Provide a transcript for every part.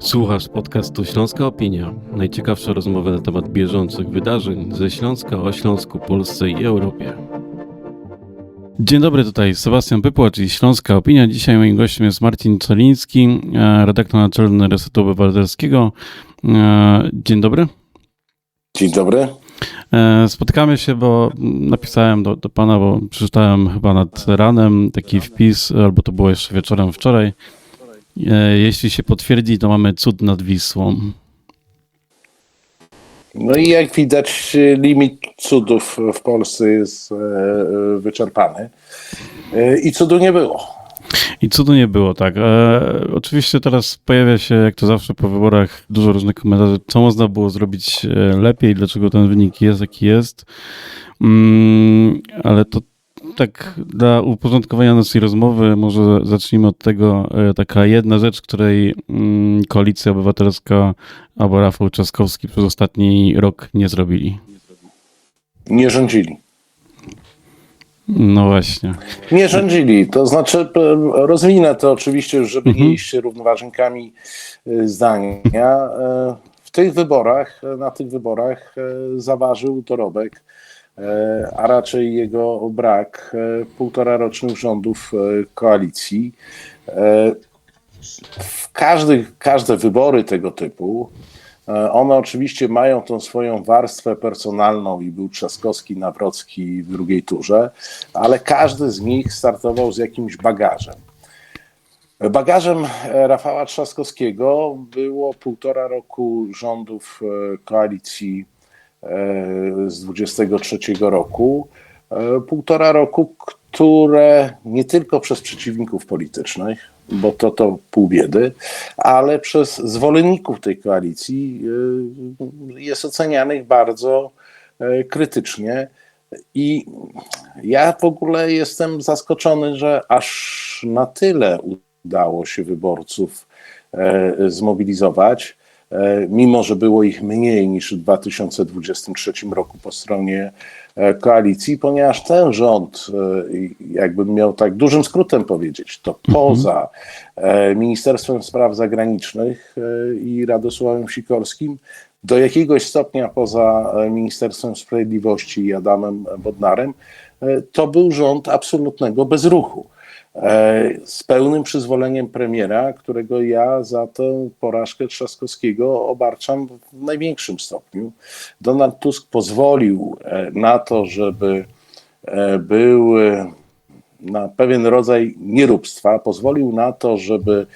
Słuchasz podcastu Śląska Opinia. Najciekawsze rozmowy na temat bieżących wydarzeń ze Śląska o Śląsku, Polsce i Europie. Dzień dobry, tutaj Sebastian Pypła, czyli Śląska Opinia. Dzisiaj moim gościem jest Marcin Celiński, e, redaktor naczelny Resetu Obywatelskiego. E, Dzień dobry. Dzień dobry. E, Spotykamy się, bo napisałem do, do pana, bo przeczytałem chyba nad ranem taki wpis, albo to było jeszcze wieczorem wczoraj. E, Jeśli się potwierdzi, to mamy cud nad Wisłą. No i jak widać, limit cudów w Polsce jest e, wyczerpany. E, I cudu nie było. I cudu nie było, tak. E, oczywiście teraz pojawia się, jak to zawsze po wyborach, dużo różnych komentarzy, co można było zrobić lepiej, dlaczego ten wynik jest, jaki jest. Mm, ale to tak dla uporządkowania naszej rozmowy, może zacznijmy od tego, e, taka jedna rzecz, której mm, Koalicja Obywatelska albo Rafał Trzaskowski przez ostatni rok nie zrobili. Nie rządzili. No właśnie. Nie rządzili. To znaczy, e, rozwinę to oczywiście, żeby nie iść równoważnikami e, zdania. W tych wyborach, na tych wyborach zaważył dorobek, a raczej jego brak e, półtora rocznych rządów e, koalicji. E, W każdych, każde wybory tego typu, e, one oczywiście mają tą swoją warstwę personalną i był Trzaskowski, Nawrocki w drugiej turze, ale każdy z nich startował z jakimś bagażem. Bagażem e, Rafała Trzaskowskiego było półtora roku rządów e, koalicji e, z 23 roku. E, Półtora roku, które nie tylko przez przeciwników politycznych, bo to to pół biedy, ale przez zwolenników tej koalicji e, jest ocenianych bardzo e, krytycznie. I ja w ogóle jestem zaskoczony, że aż na tyle udało się wyborców zmobilizować, mimo że było ich mniej niż w 2023 roku po stronie e, koalicji, ponieważ ten rząd, e, jakbym miał tak dużym skrótem powiedzieć, to poza e, Ministerstwem Spraw Zagranicznych e, i Radosławem Sikorskim, do jakiegoś stopnia poza e, Ministerstwem Sprawiedliwości i Adamem Bodnarem, e, to był rząd absolutnego bezruchu. E, Z pełnym przyzwoleniem premiera, którego ja za tę porażkę Trzaskowskiego obarczam w największym stopniu. Donald Tusk pozwolił e, na to, żeby e, był na pewien rodzaj nieróbstwa, pozwolił na to, żeby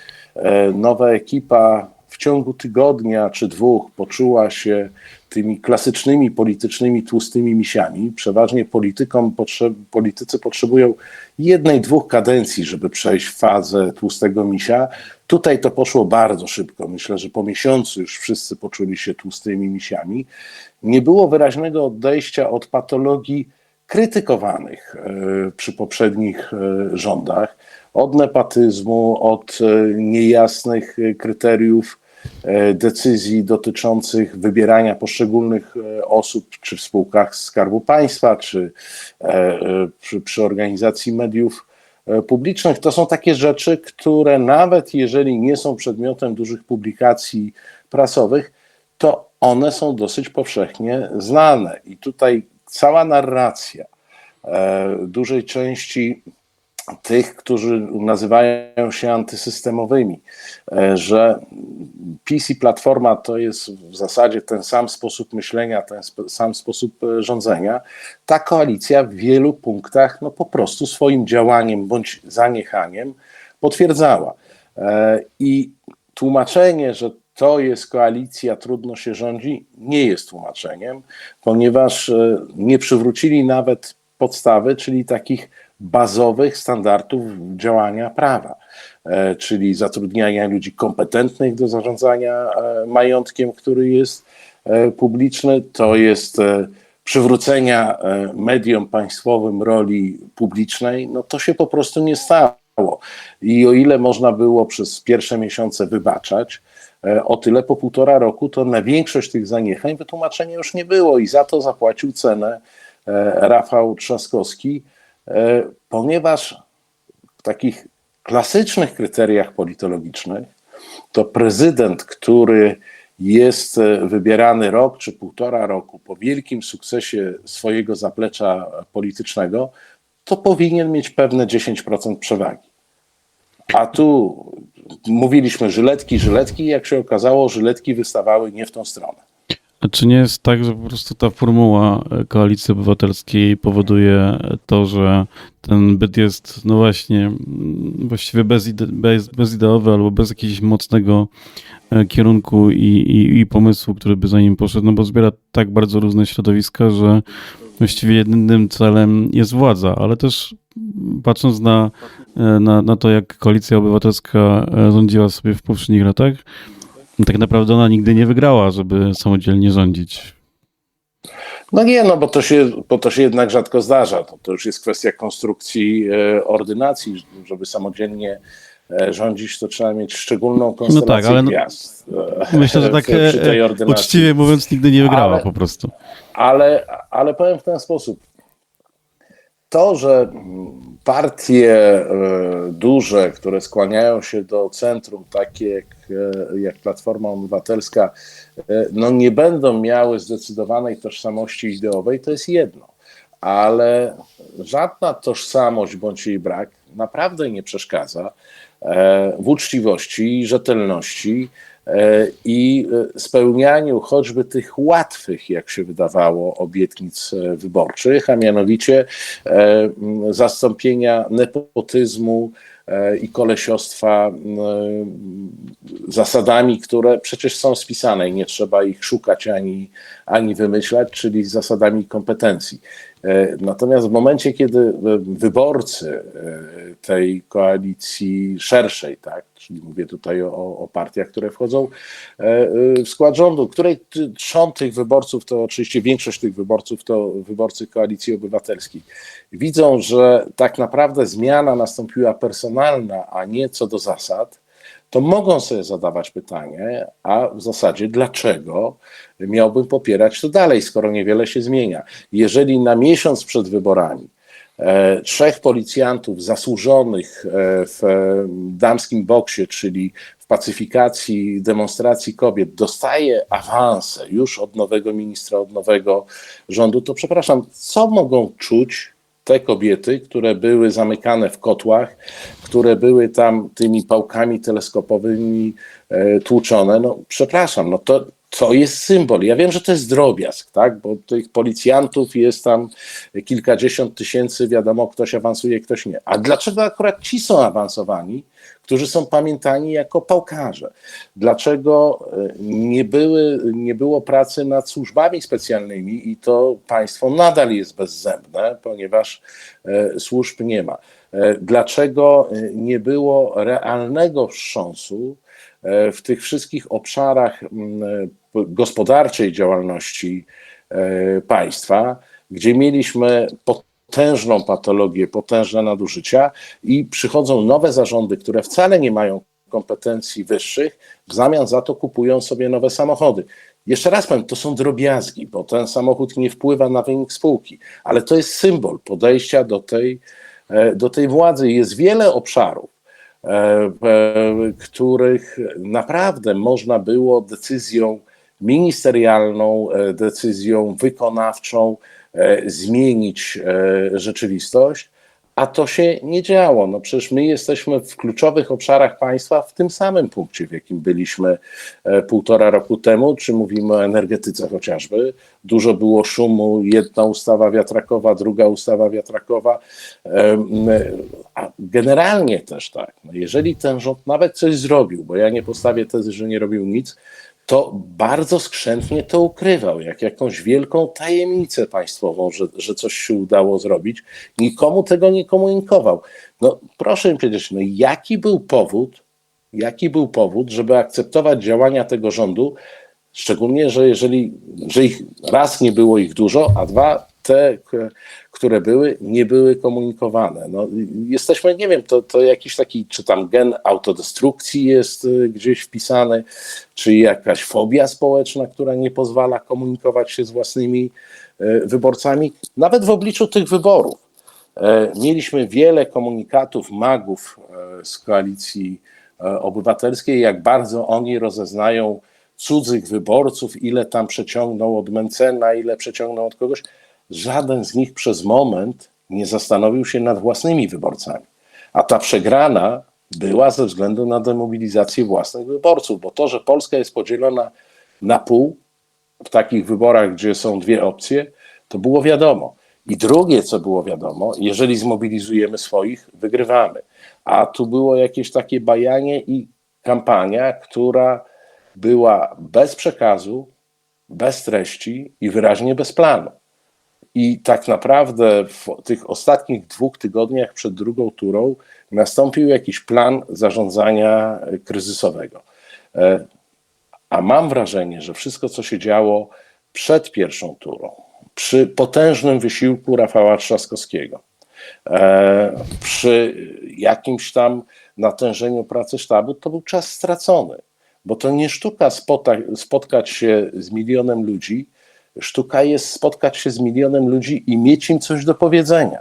nowa ekipa w ciągu tygodnia czy dwóch poczuła się tymi klasycznymi politycznymi tłustymi misiami. Przeważnie politykom potrze- politycy potrzebują jednej, dwóch kadencji, żeby przejść w fazę tłustego misia. Tutaj to poszło bardzo szybko. Myślę, że po miesiącu już wszyscy poczuli się tłustymi misiami. Nie było wyraźnego odejścia od patologii krytykowanych e, przy poprzednich e, rządach, od nepatyzmu, od e, niejasnych kryteriów decyzji dotyczących wybierania poszczególnych e, osób, czy w spółkach Skarbu Państwa, czy e, e, przy, przy organizacji mediów e, publicznych. To są takie rzeczy, które nawet jeżeli nie są przedmiotem dużych publikacji prasowych, to one są dosyć powszechnie znane. I tutaj cała narracja e, dużej części tych, którzy nazywają się antysystemowymi, e, że PiS i Platforma to jest w zasadzie ten sam sposób myślenia, ten sam sposób e, rządzenia, ta koalicja w wielu punktach no po prostu swoim działaniem bądź zaniechaniem potwierdzała. E, I tłumaczenie, że to jest koalicja, trudno się rządzi, nie jest tłumaczeniem, ponieważ nie przywrócili nawet podstawy, czyli takich bazowych standardów działania prawa, e, czyli zatrudniania ludzi kompetentnych do zarządzania e, majątkiem, który jest e, publiczny, to jest przywrócenia mediom państwowym roli publicznej, no to się po prostu nie stało. I o ile można było przez pierwsze miesiące wybaczać, o tyle po półtora roku to na większość tych zaniechań wytłumaczenia już nie było. I za to zapłacił cenę Rafał Trzaskowski, ponieważ w takich klasycznych kryteriach politologicznych to prezydent, który jest e, wybierany rok czy półtora roku po wielkim sukcesie swojego zaplecza politycznego, to powinien mieć pewne 10% przewagi. A tu mówiliśmy żyletki, żyletki, jak się okazało, żyletki wystawały nie w tą stronę. A czy nie jest tak, że po prostu ta formuła e, koalicji obywatelskiej powoduje to, że ten byt jest, no właśnie, właściwie bezide, bez, bezideowy albo bez jakiegoś mocnego e, kierunku i, i, i pomysłu, który by za nim poszedł, no bo zbiera tak bardzo różne środowiska, że właściwie jedynym celem jest władza, ale też patrząc na, e, na, na to, jak koalicja obywatelska rządziła sobie w poprzednich latach, tak naprawdę ona nigdy nie wygrała, żeby samodzielnie rządzić. No nie, no bo to się, bo to się jednak rzadko zdarza. To, to już jest kwestia konstrukcji e, ordynacji, żeby samodzielnie e, rządzić, to trzeba mieć szczególną konstelację tak, ale no- gwiazd. e, Myślę, że tak e, ordynacji. uczciwie mówiąc nigdy nie wygrała Ale- po prostu. Ale, ale powiem w ten sposób. To, że partie e, duże, które skłaniają się do centrum, takie jak, e, jak Platforma Obywatelska, e, no nie będą miały zdecydowanej tożsamości ideowej, to jest jedno. Ale żadna tożsamość bądź jej brak naprawdę nie przeszkadza w uczciwości i rzetelności i e, spełnianiu choćby tych łatwych, jak się wydawało, obietnic e, wyborczych, a mianowicie e, zastąpienia nepotyzmu e, i kolesiostwa zasadami, które przecież są spisane i nie trzeba ich szukać ani, ani wymyślać, czyli zasadami kompetencji. E, Natomiast w momencie, kiedy wyborcy e, tej koalicji szerszej, tak, czyli mówię tutaj o, o partiach, które wchodzą e, w skład rządu, której t- trzon tych wyborców, to oczywiście większość tych wyborców to wyborcy koalicji obywatelskiej, widzą, że tak naprawdę zmiana nastąpiła personalna, a nie co do zasad, to mogą sobie zadawać pytanie, a w zasadzie dlaczego miałbym popierać to dalej, skoro niewiele się zmienia. Jeżeli na miesiąc przed wyborami e, trzech policjantów zasłużonych e, w damskim boksie, czyli w pacyfikacji demonstracji kobiet, dostaje awanse już od nowego ministra, od nowego rządu, to przepraszam, co mogą czuć te kobiety, które były zamykane w kotłach, które były tam tymi pałkami teleskopowymi e, tłuczone, no przepraszam, no to, to jest symbol. Ja wiem, że to jest drobiazg, tak? bo tych policjantów jest tam kilkadziesiąt tysięcy, wiadomo, ktoś awansuje, ktoś nie. A dlaczego akurat ci są awansowani, którzy są pamiętani jako pałkarze? Dlaczego e, nie, były, nie było pracy nad służbami specjalnymi i to państwo nadal jest bezzębne, ponieważ e, służb nie ma? E, Dlaczego nie było realnego wstrząsu w tych wszystkich obszarach mm, e, gospodarczej działalności e, państwa, gdzie mieliśmy potężną patologię, potężne nadużycia i przychodzą nowe zarządy, które wcale nie mają kompetencji wyższych, w zamian za to kupują sobie nowe samochody. Jeszcze raz powiem, to są drobiazgi, bo ten samochód nie wpływa na wynik spółki, ale to jest symbol podejścia do tej, e, do tej władzy. Jest wiele obszarów, e, których naprawdę można było decyzją ministerialną, e, decyzją wykonawczą e, zmienić e, rzeczywistość, a to się nie działo. No przecież my jesteśmy w kluczowych obszarach państwa w tym samym punkcie, w jakim byliśmy e, półtora roku temu, czy mówimy o energetyce chociażby. Dużo było szumu, jedna ustawa wiatrakowa, druga ustawa wiatrakowa. A generalnie też tak, no jeżeli ten rząd nawet coś zrobił, bo ja nie postawię tezy, że nie robił nic, to bardzo skrzętnie to ukrywał, jak jakąś wielką tajemnicę państwową, że, że coś się udało zrobić. Nikomu tego nie komunikował. No proszę mi powiedzieć, no jaki był powód, jaki był powód, żeby akceptować działania tego rządu, szczególnie, że jeżeli, że ich raz nie było ich dużo, a dwa te, które były, nie były komunikowane. No, jesteśmy, nie wiem, to, to jakiś taki, czy tam gen autodestrukcji jest y, gdzieś wpisany, czy jakaś fobia społeczna, która nie pozwala komunikować się z własnymi y, wyborcami, nawet w obliczu tych wyborów. E, Mieliśmy wiele komunikatów magów e, z koalicji e, Obywatelskiej, jak bardzo oni rozeznają cudzych wyborców, ile tam przeciągną od Mencena, ile przeciągną od kogoś. Żaden z nich przez moment nie zastanowił się nad własnymi wyborcami. A ta przegrana była ze względu na demobilizację własnych wyborców, bo to, że Polska jest podzielona na pół w takich wyborach, gdzie są dwie opcje, to było wiadomo. I drugie, co było wiadomo, jeżeli zmobilizujemy swoich, wygrywamy. A tu było jakieś takie bajanie i kampania, która była bez przekazu, bez treści i wyraźnie bez planu. I tak naprawdę w tych ostatnich dwóch tygodniach przed drugą turą nastąpił jakiś plan zarządzania e, kryzysowego. E, A mam wrażenie, że wszystko, co się działo przed pierwszą turą, przy potężnym wysiłku Rafała Trzaskowskiego, e, przy jakimś tam natężeniu pracy sztabu, to był czas stracony. Bo to nie sztuka spotkać się z milionem ludzi, sztuka jest spotkać się z milionem ludzi i mieć im coś do powiedzenia.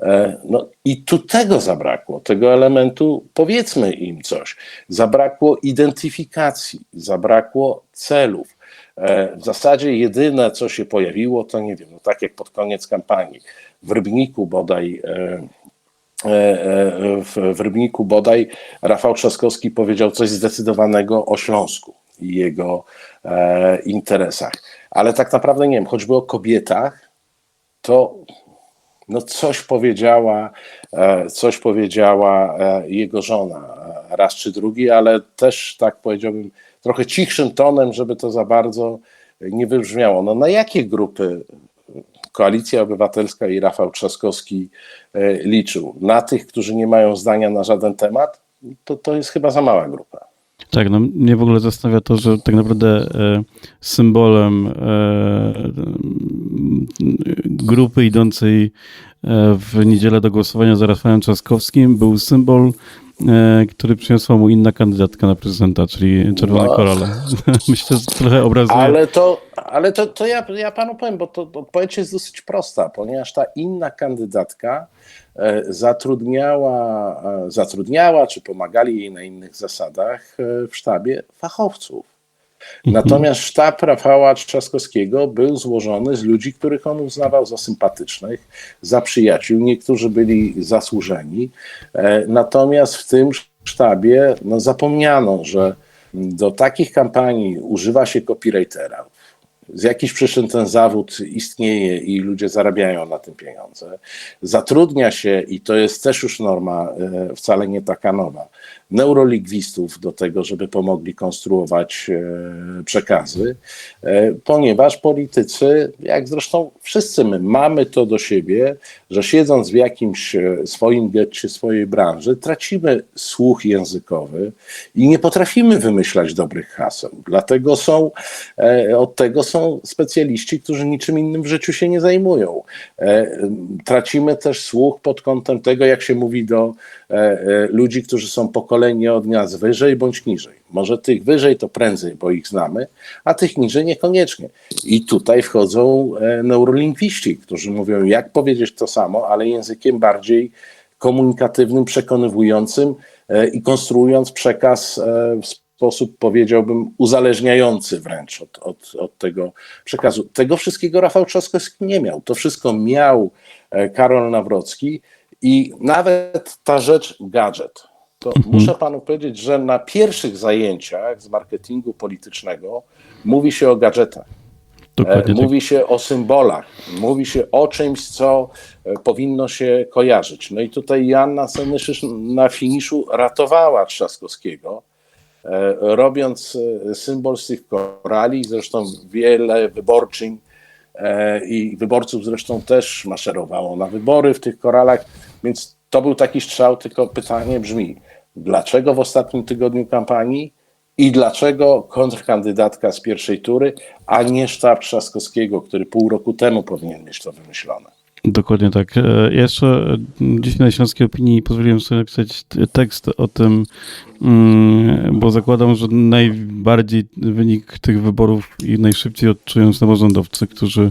E, No i tu tego zabrakło, tego elementu, powiedzmy im coś. Zabrakło identyfikacji, zabrakło celów. E, W zasadzie jedyne, co się pojawiło, to nie wiem, no tak jak pod koniec kampanii, w Rybniku bodaj, e, w, Rybniku bodaj Rafał Trzaskowski powiedział coś zdecydowanego o Śląsku i jego interesach. Ale tak naprawdę nie wiem, choćby o kobietach, to no coś powiedziała, e, coś powiedziała e, jego żona e, raz czy drugi, ale też tak powiedziałbym trochę cichszym tonem, żeby to za bardzo nie wybrzmiało. No na jakie grupy Koalicja Obywatelska i Rafał Trzaskowski liczył? Na tych, którzy nie mają zdania na żaden temat? To, to jest chyba za mała grupa. Tak, no mnie w ogóle zastanawia to, że tak naprawdę e, symbolem e, grupy idącej e, w niedzielę do głosowania za Rafałem Trzaskowskim był symbol, który przyniosła mu inna kandydatka na prezydenta, czyli Czerwone No. Korale. Myślę, że trochę obrazuje. Ale to, ale to, to ja, ja panu powiem, bo to odpowiedź jest dosyć prosta, ponieważ ta inna kandydatka e, zatrudniała, e, zatrudniała czy pomagali jej na innych zasadach e, w sztabie fachowców. Natomiast sztab Rafała Trzaskowskiego był złożony z ludzi, których on uznawał za sympatycznych, za przyjaciół. Niektórzy byli zasłużeni. E, Natomiast w tym sztabie no, zapomniano, że do takich kampanii używa się copywritera. Z jakichś przyczyn ten zawód istnieje i ludzie zarabiają na tym pieniądze. Zatrudnia się, i to jest też już norma, e, wcale nie taka nowa, neurolingwistów do tego, żeby pomogli konstruować e, przekazy, e, ponieważ politycy, jak zresztą wszyscy my, mamy to do siebie, że siedząc w jakimś e, swoim getcie, swojej branży, tracimy słuch językowy i nie potrafimy wymyślać dobrych haseł. Dlatego są, od tego są specjaliści, którzy niczym innym w życiu się nie zajmują. Tracimy też słuch pod kątem tego, jak się mówi do ludzi, którzy są pokoleni od nas wyżej bądź niżej. Może tych wyżej to prędzej, bo ich znamy, a tych niżej niekoniecznie. I tutaj wchodzą e, neurolingwiści, którzy mówią, jak powiedzieć to samo, ale językiem bardziej komunikatywnym, przekonywującym e, i konstruując przekaz e, w sposób, powiedziałbym, uzależniający wręcz od, od, od tego przekazu. Tego wszystkiego Rafał Trzaskowski nie miał. To wszystko miał Karol Nawrocki i nawet ta rzecz gadżet. To muszę panu powiedzieć, że na pierwszych zajęciach z marketingu politycznego mówi się o gadżetach. E, Dokładnie tak. Mówi się o symbolach, mówi się o czymś, co e, powinno się kojarzyć. No i tutaj Joanna Senyszysz na finiszu ratowała Trzaskowskiego, e, robiąc e, symbol z tych korali. Zresztą wiele wyborczyń e, i wyborców zresztą też maszerowało na wybory w tych koralach, więc to był taki strzał, tylko pytanie brzmi, dlaczego w ostatnim tygodniu kampanii i dlaczego kontrkandydatka z pierwszej tury, a nie sztab Trzaskowskiego, który pół roku temu powinien mieć to wymyślone? Dokładnie tak. E, Ja jeszcze e, dziś na Śląskiej Opinii pozwoliłem sobie napisać tekst o tym, mm, bo zakładam, że najbardziej wynik tych wyborów i najszybciej odczują samorządowcy, którzy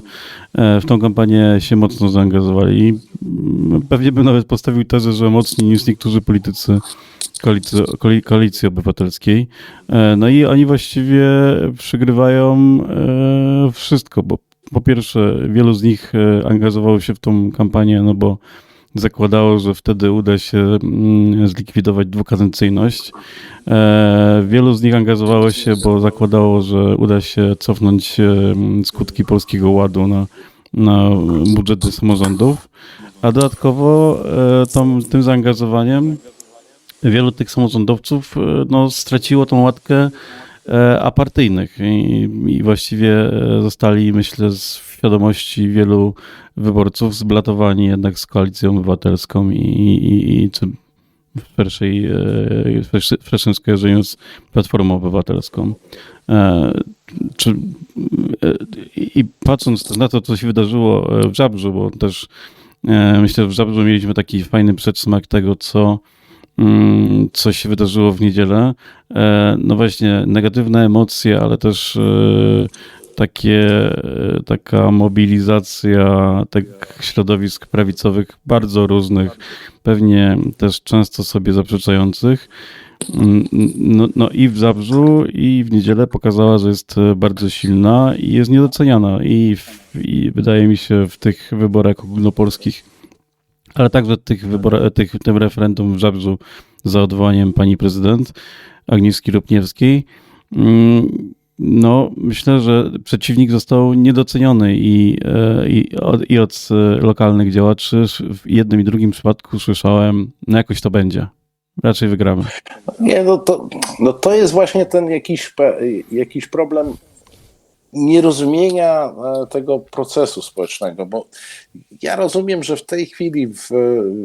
e, w tą kampanię się mocno zaangażowali. Mm, pewnie bym nawet postawił tezę, że mocniej niż niektórzy politycy koalicji, koali- koalicji obywatelskiej. E, No i oni właściwie przygrywają e, wszystko, bo po pierwsze wielu z nich e, angażowało się w tą kampanię, no bo zakładało, że wtedy uda się mm, zlikwidować dwukadencyjność. Wielu z nich angażowało się, bo zakładało, że uda się cofnąć skutki Polskiego Ładu na, na budżety samorządów, a dodatkowo tą, tym zaangażowaniem wielu tych samorządowców e, no, straciło tą łatkę e, apartyjnych i, i właściwie e, zostali, myślę, z świadomości wielu wyborców zblatowani jednak z koalicją obywatelską i, i, i w szerszej, w szerszy- w szerszym skojarzeniu z Platformą Obywatelską. Czy, I patrząc na to, co się wydarzyło w Żabrzu, bo też myślę, że w Żabrzu mieliśmy taki fajny przedsmak tego, co co się wydarzyło w niedzielę. E, No właśnie, negatywne emocje, ale też e, takie, e, taka mobilizacja tych środowisk prawicowych, bardzo różnych, pewnie też często sobie zaprzeczających. Mm, No, no i w Zabrzu, i w niedzielę pokazała, że jest bardzo silna i jest niedoceniana. I, w, i wydaje mi się w tych wyborach ogólnopolskich ale także tych wyborach, tych, tym referendum w Żabrzu za odwołaniem pani prezydent Agnieszki Rupniewskiej. Mm, No, myślę, że przeciwnik został niedoceniony i, e, i, od, i od e, lokalnych działaczy w jednym i drugim przypadku słyszałem, no jakoś to będzie. Raczej wygramy. Nie, no to, no to jest właśnie ten jakiś, jakiś problem nierozumienia e, tego procesu społecznego, bo ja rozumiem, że w tej chwili w,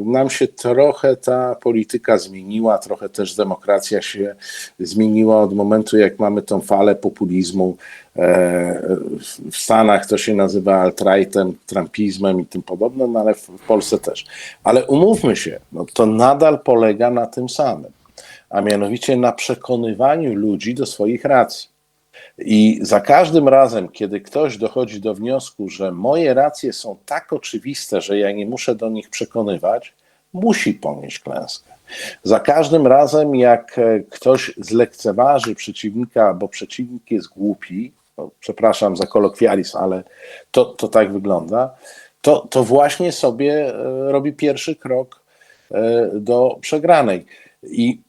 nam się trochę ta polityka zmieniła, trochę też demokracja się zmieniła od momentu, jak mamy tą falę populizmu. E, W Stanach to się nazywa alt-rightem, trumpizmem i tym podobne, no ale w w Polsce też. Ale umówmy się, no to nadal polega na tym samym, a mianowicie na przekonywaniu ludzi do swoich racji. I za każdym razem, kiedy ktoś dochodzi do wniosku, że moje racje są tak oczywiste, że ja nie muszę do nich przekonywać, musi ponieść klęskę. Za każdym razem, jak e, ktoś zlekceważy przeciwnika, bo przeciwnik jest głupi, no, przepraszam za kolokwializm, ale to, to tak wygląda, to, to właśnie sobie e, robi pierwszy krok e, do przegranej. I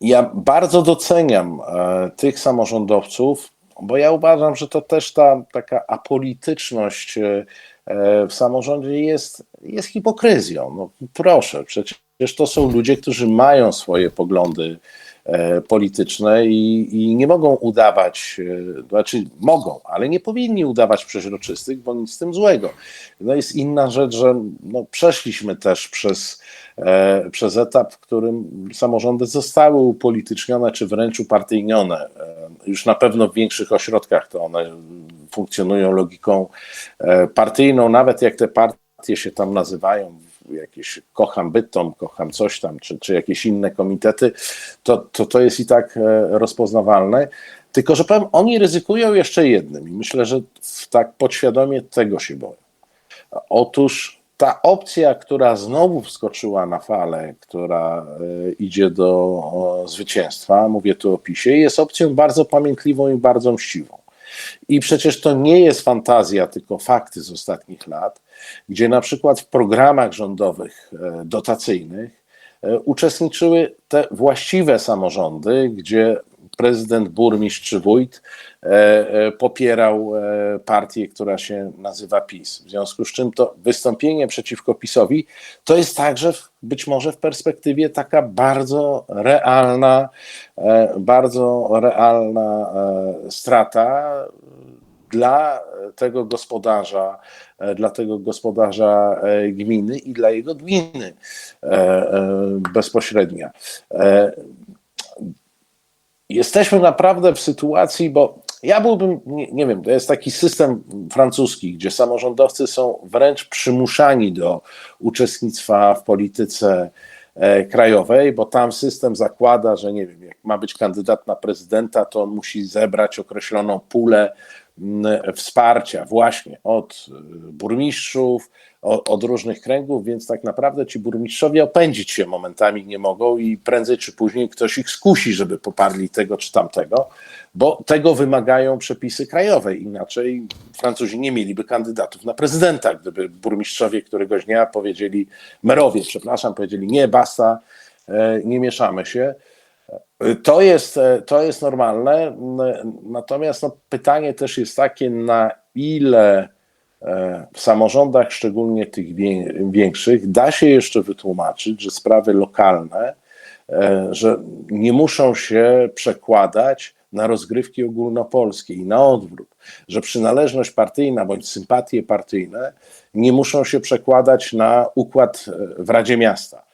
ja bardzo doceniam e, tych samorządowców, bo ja uważam, że to też ta taka apolityczność e, e, w samorządzie jest, jest hipokryzją. No, proszę, przecież to są ludzie, którzy mają swoje poglądy polityczne i, i nie mogą udawać, e, znaczy mogą, ale nie powinni udawać przeźroczystych, bo nic z tym złego. No jest inna rzecz, że no, przeszliśmy też przez e, przez etap, w którym samorządy zostały upolitycznione czy wręcz upartyjnione. E, Już na pewno w większych ośrodkach to one funkcjonują logiką e, partyjną, nawet jak te partie się tam nazywają, jakieś kocham Bytom, kocham coś tam, czy, czy jakieś inne komitety, to, to to jest i tak e, rozpoznawalne. Tylko, że powiem, oni ryzykują jeszcze jednym i myślę, że tak podświadomie tego się boją. Otóż ta opcja, która znowu wskoczyła na falę, która e, idzie do zwycięstwa, mówię tu o PiSie, jest opcją bardzo pamiętliwą i bardzo mściwą. I przecież to nie jest fantazja, tylko fakty z ostatnich lat, gdzie na przykład w programach rządowych e, dotacyjnych e, uczestniczyły te właściwe samorządy, gdzie prezydent, burmistrz czy wójt e, e, popierał e, partię, która się nazywa PiS. W związku z czym to wystąpienie przeciwko PiSowi to jest także być może w perspektywie taka bardzo realna, bardzo realna strata dla tego gospodarza, dla tego gospodarza gminy i dla jego gminy bezpośrednia. Jesteśmy naprawdę w sytuacji, bo ja byłbym, nie, nie wiem, to jest taki system francuski, gdzie samorządowcy są wręcz przymuszani do uczestnictwa w polityce e, krajowej, bo tam system zakłada, że nie wiem, jak ma być kandydat na prezydenta, to on musi zebrać określoną pulę wsparcia właśnie od y, burmistrzów, o- od różnych kręgów, więc tak naprawdę ci burmistrzowie opędzić się momentami nie mogą i prędzej czy później ktoś ich skusi, żeby poparli tego czy tamtego, bo tego wymagają przepisy krajowe. Inaczej Francuzi nie mieliby kandydatów na prezydenta, gdyby burmistrzowie któregoś dnia powiedzieli, merowie, przepraszam, powiedzieli nie, basta, e, nie mieszamy się. To jest, e, to jest normalne, natomiast no, pytanie też jest takie, na ile e, w samorządach, szczególnie tych wię- większych, da się jeszcze wytłumaczyć, że sprawy lokalne, e, że nie muszą się przekładać na rozgrywki ogólnopolskie i na odwrót, że przynależność partyjna bądź sympatie partyjne nie muszą się przekładać na układ w Radzie Miasta.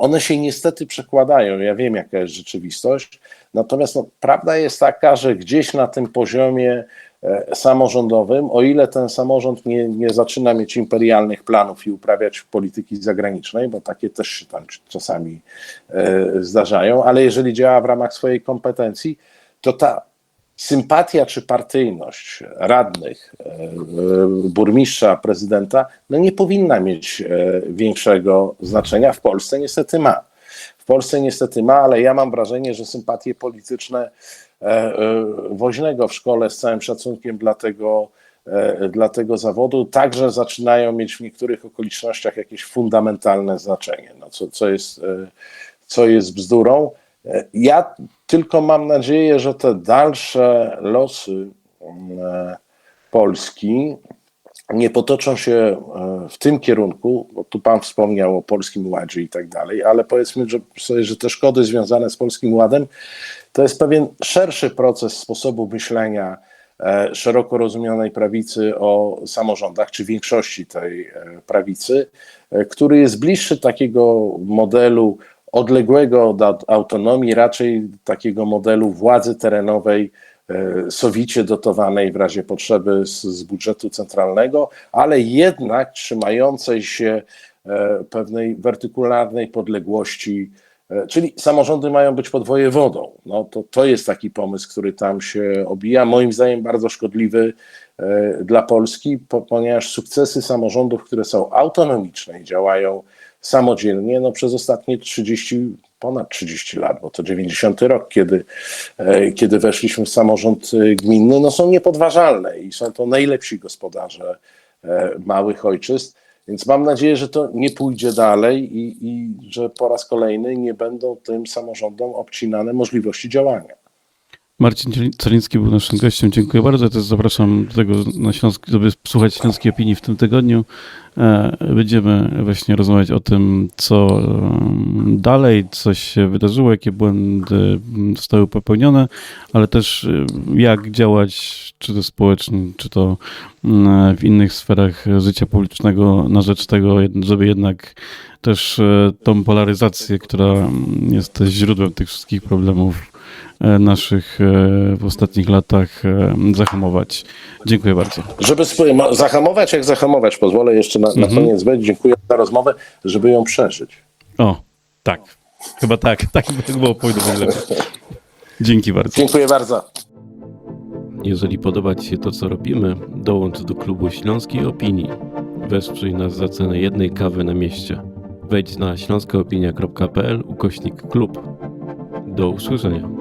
One się niestety przekładają. Ja wiem, jaka jest rzeczywistość. Natomiast no, prawda jest taka, że gdzieś na tym poziomie e, samorządowym, o ile ten samorząd nie, nie zaczyna mieć imperialnych planów i uprawiać polityki zagranicznej, bo takie też się tam czasami e, zdarzają, ale jeżeli działa w ramach swojej kompetencji, to ta sympatia czy partyjność radnych, e, e, burmistrza, prezydenta, no nie powinna mieć e, większego znaczenia. W Polsce niestety ma. W Polsce niestety ma, ale ja mam wrażenie, że sympatie polityczne woźnego w szkole, z całym szacunkiem dla tego, dla tego zawodu, także zaczynają mieć w niektórych okolicznościach jakieś fundamentalne znaczenie, no co, co, jest, co jest bzdurą. Ja tylko mam nadzieję, że te dalsze losy e, Polski nie potoczą się e, w tym kierunku, bo tu Pan wspomniał o Polskim Ładzie i tak dalej, ale powiedzmy że sobie, że te szkody związane z Polskim Ładem to jest pewien szerszy proces sposobu myślenia e, szeroko rozumianej prawicy o samorządach, czy większości tej prawicy, który jest bliższy takiego modelu odległego od aut- autonomii, raczej takiego modelu władzy terenowej, e, sowicie dotowanej w razie potrzeby z, z budżetu centralnego, ale jednak trzymającej się e, pewnej wertykularnej podległości, e, czyli samorządy mają być pod wojewodą. No to, to jest taki pomysł, który tam się obija, moim zdaniem bardzo szkodliwy dla Polski, po, ponieważ sukcesy samorządów, które są autonomiczne i działają samodzielnie, no przez ostatnie 30, ponad 30 lat, bo to 90 rok, kiedy, e, kiedy weszliśmy w samorząd e, gminny, no są niepodważalne i są to najlepsi gospodarze e, małych ojczyzn. Więc mam nadzieję, że to nie pójdzie dalej i, i że po raz kolejny nie będą tym samorządom obcinane możliwości działania. Marcin Celiński był naszym gościem. Dziękuję bardzo. Też zapraszam do tego na Śląsk, żeby słuchać śląskiej opinii w tym tygodniu. E, Będziemy właśnie rozmawiać o tym, co em, dalej, co się wydarzyło, jakie błędy m, zostały popełnione, ale też e, jak działać, czy to społecznie, czy to m, w innych sferach życia publicznego na rzecz tego, żeby jednak też e, tą polaryzację, która jest źródłem tych wszystkich problemów naszych e, w ostatnich latach e, zahamować. Dziękuję bardzo. Żeby ma- zahamować, jak zahamować, pozwolę jeszcze na, na koniec być. Dziękuję za rozmowę, żeby ją przeżyć. O, tak. Chyba tak. Tak by było lepiej. Dzięki bardzo. Dziękuję bardzo. Jeżeli podoba Ci się to, co robimy, dołącz do klubu Śląskiej Opinii. Wesprzyj nas za cenę jednej kawy na mieście. Wejdź na śląskaopinia.pl ukośnik klub. Do usłyszenia.